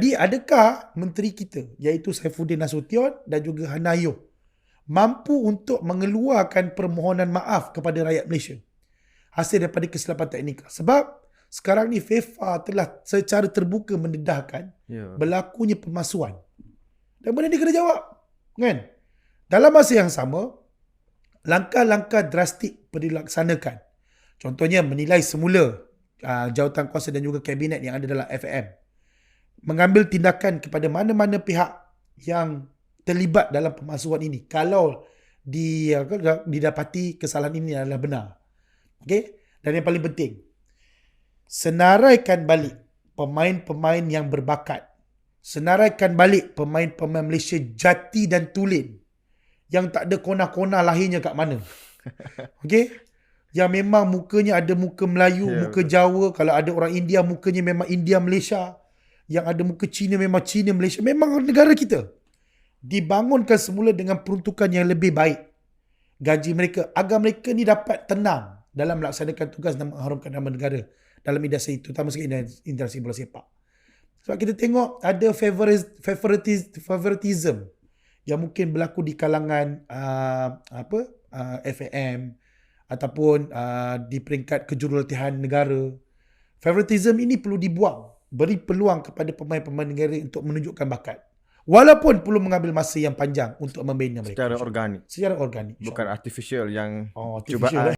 Jadi adakah menteri kita iaitu Saifuddin Nasution dan juga Hanayo mampu untuk mengeluarkan permohonan maaf kepada rakyat Malaysia hasil daripada kesilapan teknikal? Sebab sekarang ni FIFA telah secara terbuka mendedahkan Ya. berlakunya pemalsuan. Dan benda ni kena jawab. Kan? Dalam masa yang sama, langkah-langkah drastik perlu dilaksanakan. Contohnya menilai semula uh, jawatan kuasa dan juga kabinet yang ada dalam FM. Mengambil tindakan kepada mana-mana pihak yang terlibat dalam pemalsuan ini. Kalau di, apa, didapati kesalahan ini adalah benar. Okey? Dan yang paling penting, senaraikan balik pemain-pemain yang berbakat. Senaraikan balik pemain-pemain Malaysia jati dan tulen yang tak ada kona-kona lahirnya kat mana. Okey? Yang memang mukanya ada muka Melayu, Ya, muka Jawa. Kalau ada orang India, mukanya memang India Malaysia. Yang ada muka Cina memang Cina Malaysia. Memang negara kita. Dibangunkan semula dengan peruntukan yang lebih baik. Gaji mereka. Agar mereka ni dapat tenang dalam melaksanakan tugas dan mengharumkan nama negara dalam industri itu. Terutama sekali industri bola sepak. Sebab kita tengok ada favoriz- favoritis- favoritism yang mungkin berlaku di kalangan uh, apa uh, FAM ataupun uh, di peringkat kejurulatihan negara. Favoritism ini perlu dibuang. Beri peluang kepada pemain-pemain negara untuk menunjukkan bakat. Walaupun perlu mengambil masa yang panjang untuk membina mereka. Secara organik. Secara organik. Bukan artificial yang Oh, artificial, cubaan